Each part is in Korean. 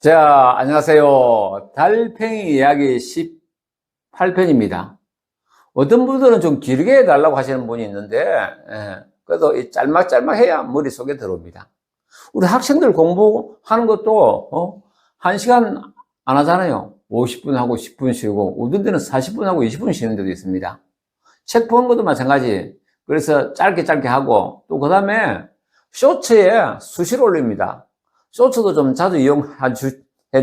자, 안녕하세요. 달팽이 이야기 18편입니다. 어떤 분들은 좀 길게 해달라고 하시는 분이 있는데, 예, 그래도 이 짤막짤막해야 머릿속에 들어옵니다. 우리 학생들 공부하는 것도, 어, 1시간 안 하잖아요. 50분 하고 10분 쉬고, 어떤 데는 40분 하고 20분 쉬는 데도 있습니다. 책 보는 것도 마찬가지. 그래서 짧게 짧게 하고, 또 그 다음에 쇼츠에 수시로 올립니다. 쇼츠도 좀 자주 이용해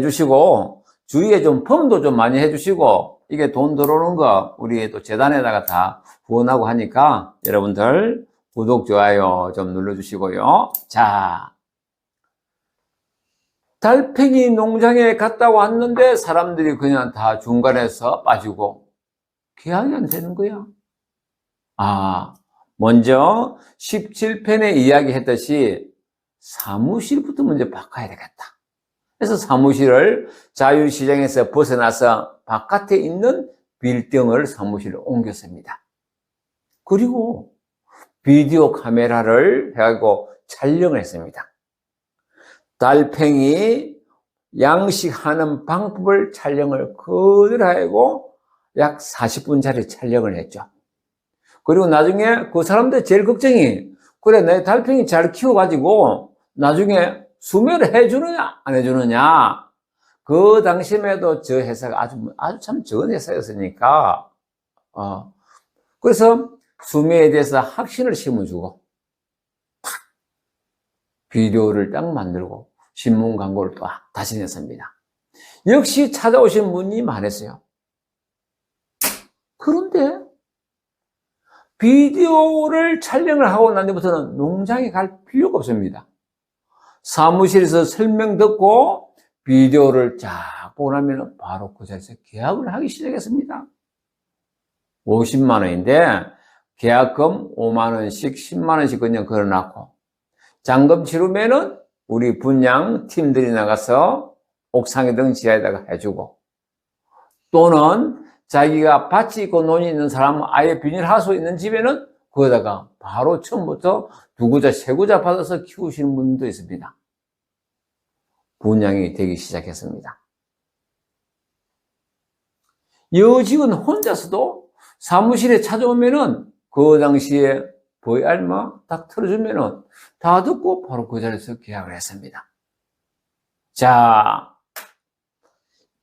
주시고, 주위에 좀 펌도 좀 많이 해주시고, 이게 돈 들어오는 거, 우리 또 재단에다가 다 후원하고 하니까, 여러분들 구독, 좋아요 좀 눌러주시고요. 자. 달팽이 농장에 갔다 왔는데 사람들이 그냥 다 중간에서 빠지고, 계약이 안 되는 거야. 아, 먼저 17편에 이야기했듯이 사무실부터 먼저 바꿔야 되겠다. 그래서 사무실을 자유시장에서 벗어나서 바깥에 있는 빌딩을 사무실로 옮겼습니다. 그리고 비디오 카메라를 해가지고 촬영을 했습니다. 달팽이 양식하는 방법을 촬영을 그대로 하고 약 40분짜리 촬영을 했죠. 그리고 나중에 그 사람들 제일 걱정이 그래 내 달팽이 잘 키워가지고 나중에 수매를 해주느냐 안 해주느냐 그 당시에도 저 회사가 아주 아주 참 좋은 회사였으니까 어 그래서 수매에 대해서 확신을 심어주고 비디오를 딱 만들고 신문 광고를 또 다시 냈습니다. 역시 찾아오신 분이 많았어요. 그런데 비디오를 촬영을 하고 난 뒤부터는 농장에 갈 필요가 없습니다. 사무실에서 설명 듣고 비디오를 쫙 보고 나면 바로 그 자리에서 계약을 하기 시작했습니다. 50만 원인데 계약금 5만 원씩 10만 원씩 그냥 걸어놨고 잔금 치르면은 우리 분양 팀들이 나가서 옥상이든 지하에다가 해주고 또는 자기가 밭이 있고 논이 있는 사람은 아예 비닐하우스 있는 집에는 거기다가 바로 처음부터 두 구자, 세 구자 받아서 키우시는 분도 있습니다. 분양이 되기 시작했습니다. 여직은 혼자서도 사무실에 찾아오면은 그 당시에 VR마 딱 틀어주면은 다 듣고 바로 그 자리에서 계약을 했습니다. 자,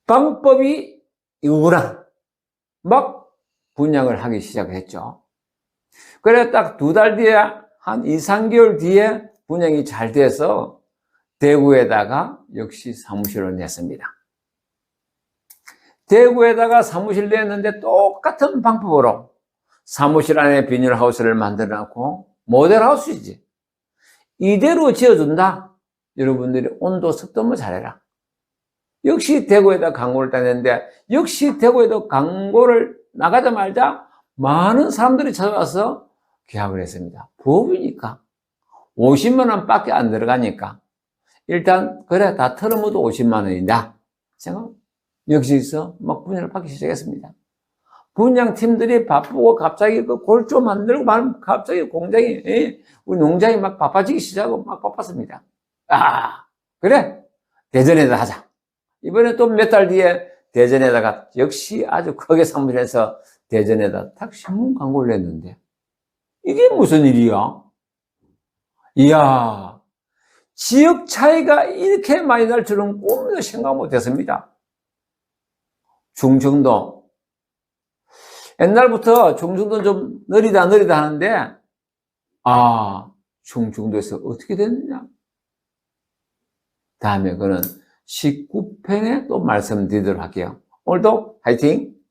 방법이 이거랑 막 분양을 하기 시작했죠. 그래 딱 두 달 뒤에 한 2, 3개월 뒤에 분양이 잘 돼서 대구에다가 역시 사무실을 냈습니다. 대구에다가 사무실 냈는데 똑같은 방법으로 사무실 안에 비닐하우스를 만들어 놨고 모델하우스이지. 이대로 지어준다. 여러분들이 온도, 습도 뭐 잘해라. 역시 대구에다 광고를 따냈는데 역시 대구에도 광고를 나가자마자 많은 사람들이 찾아와서 계약을 했습니다. 부업이니까 50만 원 밖에 안 들어가니까 일단 그래 다 털어모도 50만 원이다. 생각 여기서 막 분양을 받기 시작했습니다. 분양팀들이 바쁘고 갑자기 그 골조 만들고 말 갑자기 공장이 예, 우리 농장이 막 바빠지기 시작하고 막 바빴습니다. 아 그래 대전에다 하자. 이번에 또 몇 달 뒤에 대전에다가 역시 아주 크게 사무실에서 대전에다 탁 신문 광고를 냈는데 이게 무슨 일이야? 이야 지역 차이가 이렇게 많이 날 줄은 꿈에도 생각 못했습니다. 중정도 옛날부터 중정도 좀 느리다 느리다 하는데 아 중정도에서 어떻게 됐느냐? 다음에 그는 19편에 또 말씀드리도록 할게요. 오늘도 화이팅!